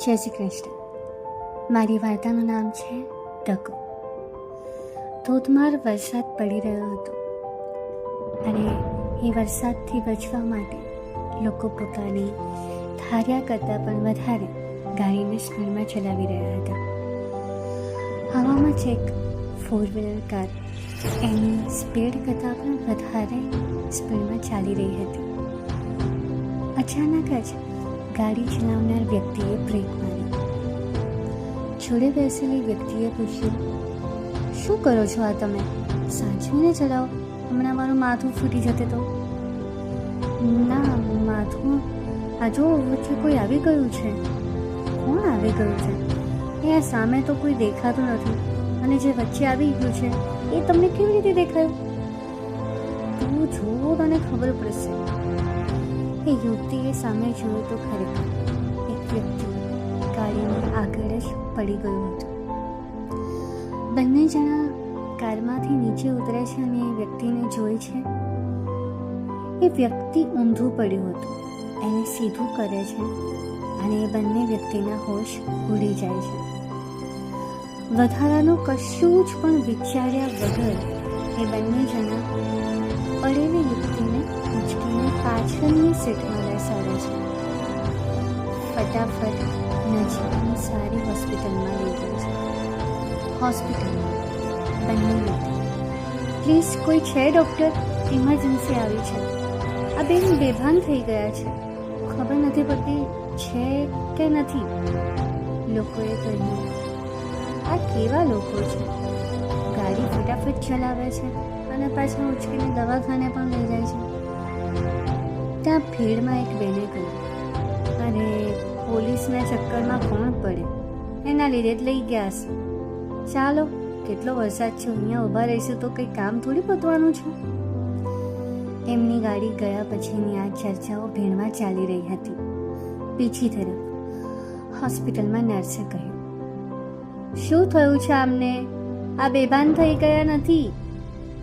જય શ્રી કૃષ્ણ. મારી વાર્તાનું નામ છે ડકો ધોધમાર વરસાદ પડી રહ્યો હતો અને એ વરસાદથી બચવા માટે લોકો પોતાની ધાર્યા કરતાં પણ વધારે ગાડીને સ્પીડમાં ચલાવી રહ્યા હતા. હવામાં છેક ફોર વ્હીલર કાર એની સ્પીડ કરતાં પણ વધારે સ્પીડમાં ચાલી રહી હતી. અચાનક જ ગાડી ચલાવનાર વ્યક્તિએ બ્રેક મારી. જોડે બેસેલી વ્યક્તિએ પૂછ્યું, શું કરો છો આ તમે? સાચવીને ચલાવો? હમણાં મારું માથું ફૂટી જતે તો? ના, માથું આ જો વચ્ચે કોઈ આવી ગયું છે. કોણ આવી ગયું છે? એ આ સામે તો કોઈ દેખાતું નથી. અને જે વચ્ચે આવી ગયું છે, એ તમને કેવી રીતે દેખાયું? તું જુઓ તને ખબર પડશે. એ યુવતીએ સામે જોયું તો ખરેખર એક વ્યક્તિ ગાડીની આગળ જ પડી ગયું હતું. બંને જણા કારમાંથી નીચે ઉતરે છે અને એ વ્યક્તિને જોઈ છે. એ વ્યક્તિ ઊંધું પડ્યું હતું. એને સીધું કરે છે અને એ બંને વ્યક્તિના હોશ ઉડી જાય છે. વધારાનું કશું જ પણ વિચાર્યા વગર એ બંને જણા પડેલી ઉંચકીને પાછળની સીટમાં બેસાડે છે. ફટાફટ નજીકની સારી હોસ્પિટલમાં લઈ જાય છે. હોસ્પિટલમાં બંને વ્યક્તિ પ્લીઝ, કોઈ છે ડૉક્ટર? ઇમરજન્સી આવી છે. આ બેન બેભાન થઈ ગયા છે. ખબર નથી પડતી છે કે નથી. લોકોએ કહ્યું, આ કેવા લોકો છે? ગાડી ફટાફટ ચલાવે છે અને પાછા ઉચકીને દવાખાને પણ લઈ જાય છે. ત્યાં ભીડમાં એક બેને કહ્યું અરે પોલીસના ચક્કરમાં કોણ પડે? એના લીધે જ લઈ ગયા હશે. ચાલો, કેટલો વરસાદ છે, અહીંયા ઊભા રહીશું તો કંઈ કામ થોડી પતવાનું છે? એમની ગાડી ગયા પછીની આ ચર્ચાઓ ભીડમાં ચાલી રહી હતી. પીછી તરફ હોસ્પિટલમાં નર્સે કહ્યું, શું થયું છે આમને? આ બેભાન થઈ ગયા નથી?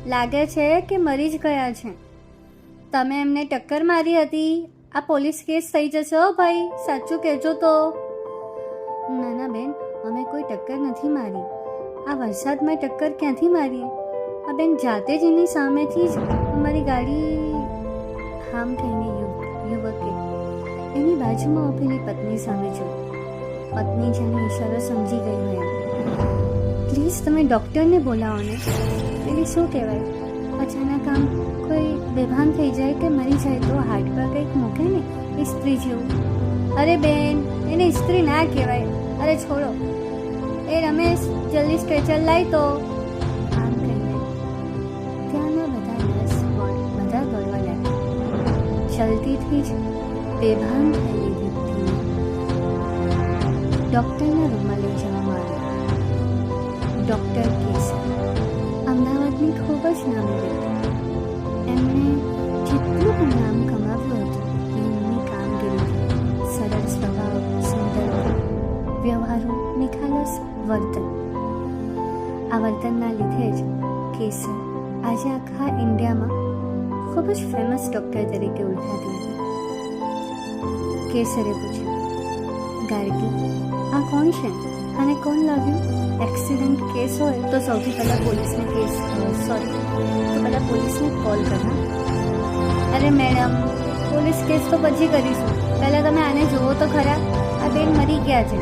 લાગે છે કે મરી જ ગયા છે. તમે એમને ટક્કર મારી હતી? આ પોલીસ કેસ થઈ જશે હો ભાઈ. સાચું કહેજો તો. ના ના, બેન, અમે કોઈ ટક્કર નથી મારી. આ વરસાદમાં ટક્કર ક્યાંથી મારી આ બેન જાતે જ એની સામેથી જ અમારી ગાડી હામ થઈને યુવકે એની બાજુમાં ઊભેલી પત્ની સામે જોયું પત્ની જેને ઈશારો સમજી ગઈ હોય પ્લીઝ તમે ડૉક્ટરને બોલાવો ને. પેલી શું કહેવાય? અચાનક આમ કોઈ બેભાન થઈ જાય કે મરી જાય તો હાર્ટ પર કંઈક મૂકે ને ઇસ્ત્રી જેવું. અરે બેન, એને ઇસ્ત્રી ના કહેવાય. અરે છોડો. એ રમેશ, જલ્દી સ્ટ્રેચર લાવી તો. આમ કહીને ત્યાંના બધા નર્સ બધા દોડવા લાગ્યા. જલ્દીથી જ બેભાન થયેલી વ્યક્તિને ડૉક્ટરના રૂમમાં લઈ જવામાં આવ્યા. ડૉક્ટર કેસર. અમદાવાદની ખૂબ જ નામી વ્યક્તિ એમણે જેટલું પણ નામ કમાવ્યું હતું એમની કામગીરીથી સરળ સ્વભાવ, સુંદર વ્યવહારો, નિખાલસ વર્તન. આ વર્તનના લીધે જ કેસર આજે આખા ઇન્ડિયામાં ખૂબ જ ફેમસ ડૉક્ટર તરીકે ઓળખાતી હતી. કેસરે પૂછ્યું, ગાર્ગી, આ કોણ છે? અને કોણ લાવ્યું? એક્સિડન્ટ કેસ હોય તો સૌથી પહેલાં પોલીસને કેસ સોરી તો પહેલાં પોલીસને કોલ કરના અરે મેડમ પોલીસ કેસ તો પછી કરીશું પહેલાં તમે આને જુઓ તો ખરા આ બેન મરી ગયા છે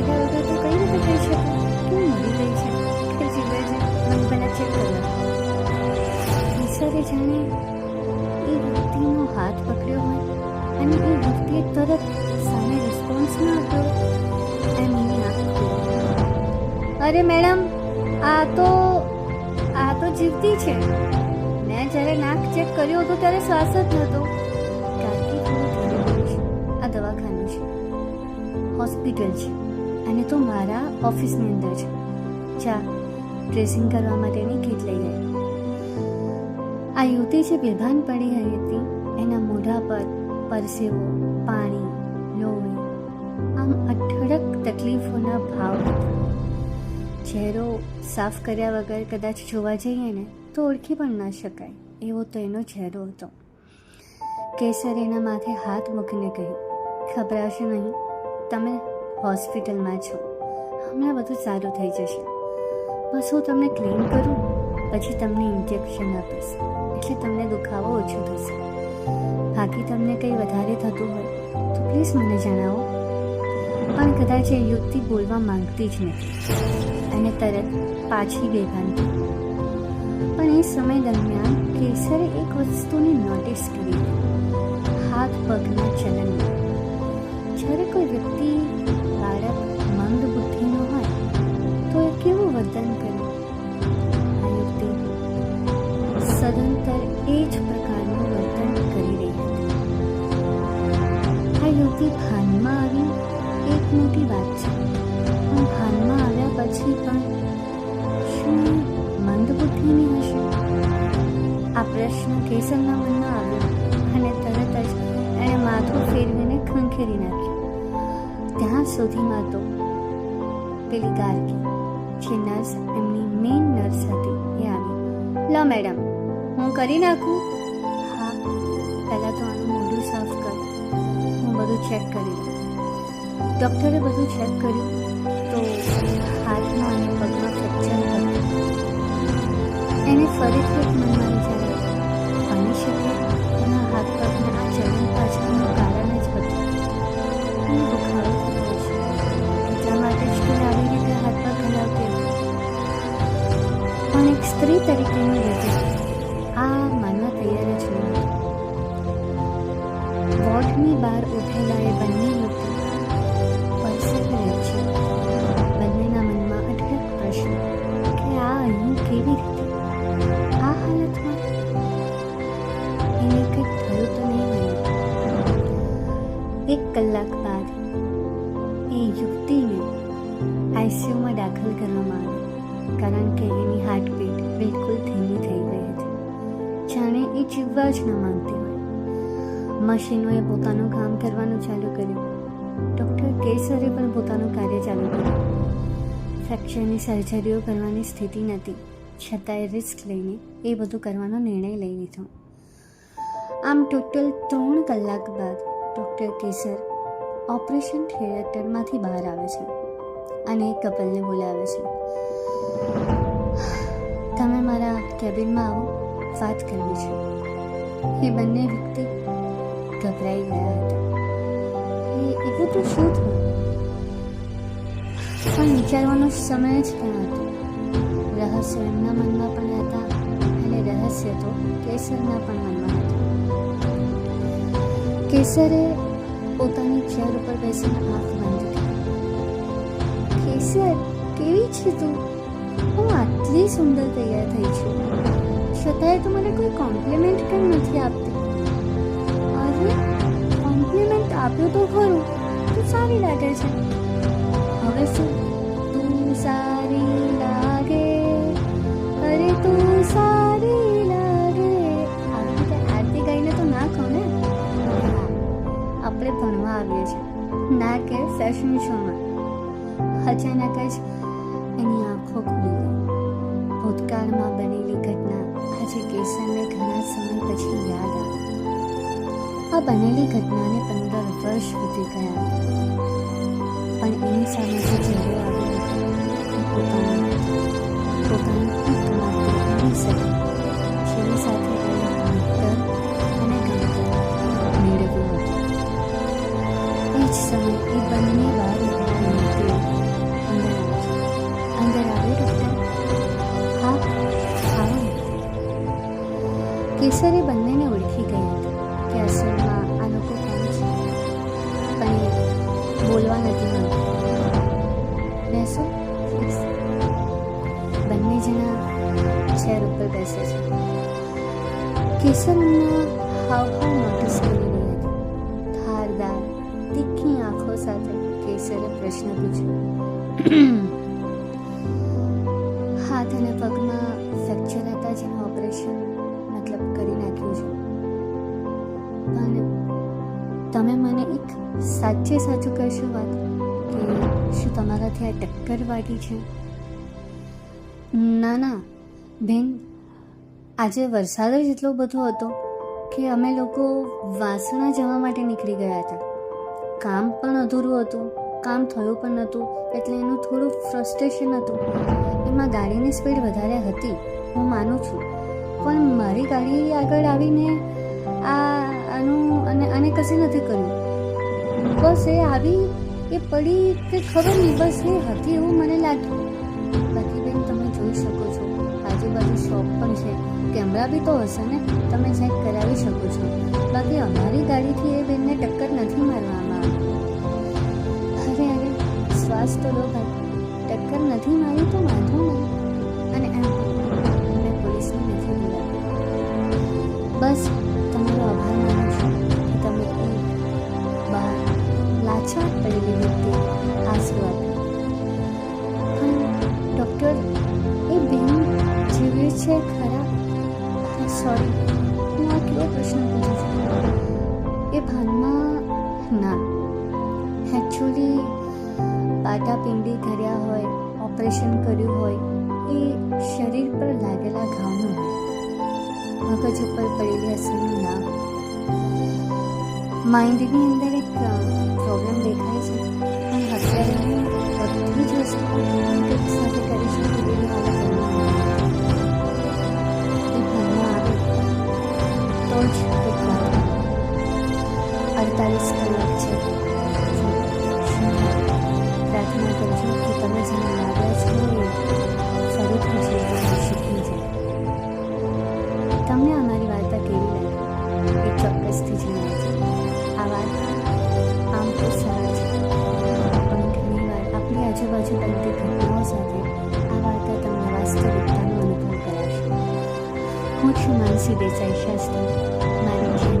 કર્યા કેમ મરી ગઈ છે કે છે પહેલાં ચેક કરવા ઈશ્વરે જાણે એ વ્યક્તિનો હાથ પકડ્યો હોય અને એ વ્યક્તિએ તરત સામે રિસ્પોન્સ ન આપ્યો એમ. અરે મેડમ, આ તો આ તો જીવતી છે. મેં જ્યારે નાક ચેક કર્યો હતો ત્યારે શ્વાસ જ નહોતો. આ દવાખાનું છે. હોસ્પિટલ છે. અને તો મારા ઓફિસની અંદર છે. ચા ડ્રેસિંગ કરવા માટેની કીટ લઈ ગઈ આ યુવતી જે બેભાન પડી હતી. એના મોઢા પર પરસેવો, પાણી, લોહી, આમ અઢળક તકલીફોના ભાવ હતા ચહેરો સાફ કર્યા વગર કદાચ જોવા જઈએ ને, તો ઓળખી પણ ના શકાય. એવો તો એનો ચહેરો હતો. કેસર એના માથે હાથ મૂકીને કહ્યું ખબરાશે નહીં. તમે હોસ્પિટલમાં છો. હમણાં બધું સારું થઈ જશે. બસ હું તમને ક્લીન કરું, પછી તમને ઇન્જેક્શન આપીશ. એટલે તમને દુખાવો ઓછો થશે. બાકી તમને કંઈ વધારે થતું હોય, તો પ્લીઝ મને જણાવો. પણ કદાચ એ યુક્તિ બોલવા માંગતી જ નથી. અને તરત પાછી બેભાન પણ એ સમય દરમિયાન કેસરે એક વસ્તુને નોટિસ કરી હાથ પગના ચલનમાં જ્યારે કોઈ વ્યક્તિ બાળક મંદ બુદ્ધિનો હોય, તો એ કેવું વર્તન કરે? આ યુક્તિ સદંતર એ જ પ્રકારનું વર્તન કરી રહી હતી. આ યુક્તિ એક મોટી વાત છે. પણ ભાનમાં આવ્યા પછી પણ શું મંદબુદ્ધિની હશે? આ પ્રશ્ન કેસરના મનમાં આવ્યો અને તરત જ એણે માથું ફેરવીને ખંખેરી નાખ્યું. ત્યાં સુધીમાં તો પેલી ગાર્ગી, જે નર્સ એમની મેઇન નર્સ હતી, એ આવી. લો મેડમ હું કરી નાખું? હા, પહેલાં તો આનું મોઢું સાફ કર. હું બધું ચેક કરી લઉં. ડૉક્ટરે બધું ચેક કર્યું તો હાથમાં અને પગમાં ફ્રેક્ચર હતું એને ફરીથી એક મનમાં વિચાર્યું બની શકે એના હાથ પગના ચલણ પાછળનું કારણ જ હતું. દુખાવો થતો છે. એટલા માટે જ તે આવી રીતે હાથ પગ હલાવતી પણ એક સ્ત્રી તરીકેની રીતે મશીનોએ પોતાનું કામ કરવાનું ચાલુ કર્યું. ડૉક્ટર કેસરે પણ પોતાનું કાર્ય ચાલુ કર્યું. ફ્રેક્ચરની સર્જરીઓ કરવાની સ્થિતિ નથી છતાંય રિસ્ક લઈને એ બધું કરવાનો નિર્ણય લઈ લીધો. આમ ટોટલ ત્રણ કલાક બાદ ડૉક્ટર કેસર ઓપરેશન થિયેટરમાંથી બહાર આવે છે અને એક કપલને બોલાવે છે. તમે મારા કેબિનમાં આવો, વાત કરવી છે. એ બંને વ્યક્તિ ગભરાઈ ગયા હતા એવું તો શું થયું પણ વિચારવાનો સમય જ ક્યાં હતો રહસ્ય એમના મનમાં પણ હતા અને રહસ્ય તો કેસરના પણ મનમાં હતા કેસરે પોતાની ચેર ઉપર બેસીને આંખ બંધ કરી કેસર કેવી છે તું હું આટલી સુંદર તૈયાર થઈ છું છતાંય તું મને કોઈ કોમ્પ્લિમેન્ટ કેમ નથી આપતી અરે કોમ્પ્લિમેન્ટ આપ્યું તો ખરું, તો સારી લાગે છે. હવે શું? તું સારી લાગે? અરે તું સારી લાગે. આવી રીતે આરતી ગાઈને તો ના કહો ને? આપણે ભણવા આવીએ છીએ. ના કે ફેશન શોમાં અચાનક જ એની આંખો ખુલી ગઈ. ભૂતકાળમાં બનેલી આ બનેલી ઘટનાને પંદર વર્ષ વીતી ગયા હતા. પણ એની સામે જે ચહેરો આવ્યો હતો એ પોતાનો હતો. પોતાની એકમાત્ર એવી સખી જેની સાથે એણે ભણતર અને ગણતર મેળવ્યું હતું એ જ સમયે એ બંને વાર નીકળેલા યુવતીઓ અંદર આવી અંદર આવે ડૉક્ટર હા આવો ને. કેસરે બંનેને ઓળખી ગઈ હતી કે અસલમાં આ લોકો કોણ છે પણ બોલવા નથી માંગતા બેસો બંને જણા ચેર ઉપર બેસે છે કેસર એમના હાવભાવ નોટિસ કરી રહી હતી ધારદાર તીખી આંખો સાથે કેસરે પ્રશ્ન પૂછ્યો હાથ અને પગમાં ફ્રેક્ચર હતા જેનું ઓપરેશન. તમે મને એક સાચે સાચું કહેશો વાત કે શું તમારાથી આ ટક્કર વાગી છે? ના ના. બેન, આજે વરસાદ જ એટલો બધો હતો કે અમે લોકો વાસણા જવા માટે નીકળી ગયા હતા. કામ પણ અધૂરું હતું, કામ થયું પણ નહોતું, એટલે એનું થોડું ફ્રસ્ટ્રેશન હતું. એમાં ગાડીની સ્પીડ વધારે હતી, હું માનું છું. પણ મારી ગાડી આગળ આવીને આ અને આને કશું નથી કર્યું. બસ એ આવી, એ પડી કે ખબર નહીં, બસ એ હતી એવું મને લાગ્યું. બાકી બેન, તમે જોઈ શકો છો, આજુબાજુ શોપ પણ છે. કેમેરા બી તો હશે ને, તમે ચેક કરાવી શકો છો. બાકી અમારી ગાડીથી એ બેનને ટક્કર નથી મારવામાં આવી. અરે અરે, શ્વાસ તો લો ભાઈ. ટક્કર નથી મારી તો વાંધો નહીં. અને એમ મેં પોલીસને નથી બોલાવી બસ છે, ખરા? સોરી હું આ કેવો પ્રશ્ન પૂછું છું? એ ભાનમાં, ના. એકચ્યુઅલી પાટાપિંડી કર્યા હોય ઓપરેશન કર્યું હોય, એ શરીર પર લાગેલા ઘાવનું મગજ ઉપર પડેલી અસરનું ના. માઇન્ડની અંદર એક પ્રોબ્લેમ દેખાય છે. પણ અત્યારે હું બધી જ વસ્તુ સાથે કરી શકું એવી હાલત અડતાલીસ કલાક છે? પ્રાર્થના કરજો કે તમે જેને લાવ્યા છો ફરીથી જીવવાનું શીખી જાય તમને અમારી વાર્તા કેવી લાગી? એ ચોક્કસથી જણાવજો. આ વાર્તા આમ તો સરળ છે. પણ ઘણીવાર આપણી આજુબાજુ બનતી ઘટનાઓ સાથે આ વાર્તા તમને વાસ્તવિકતાનો અનુભવ કરાવશે. હું છું માનસી દેસાઈ શાસ્ત્રી. મારી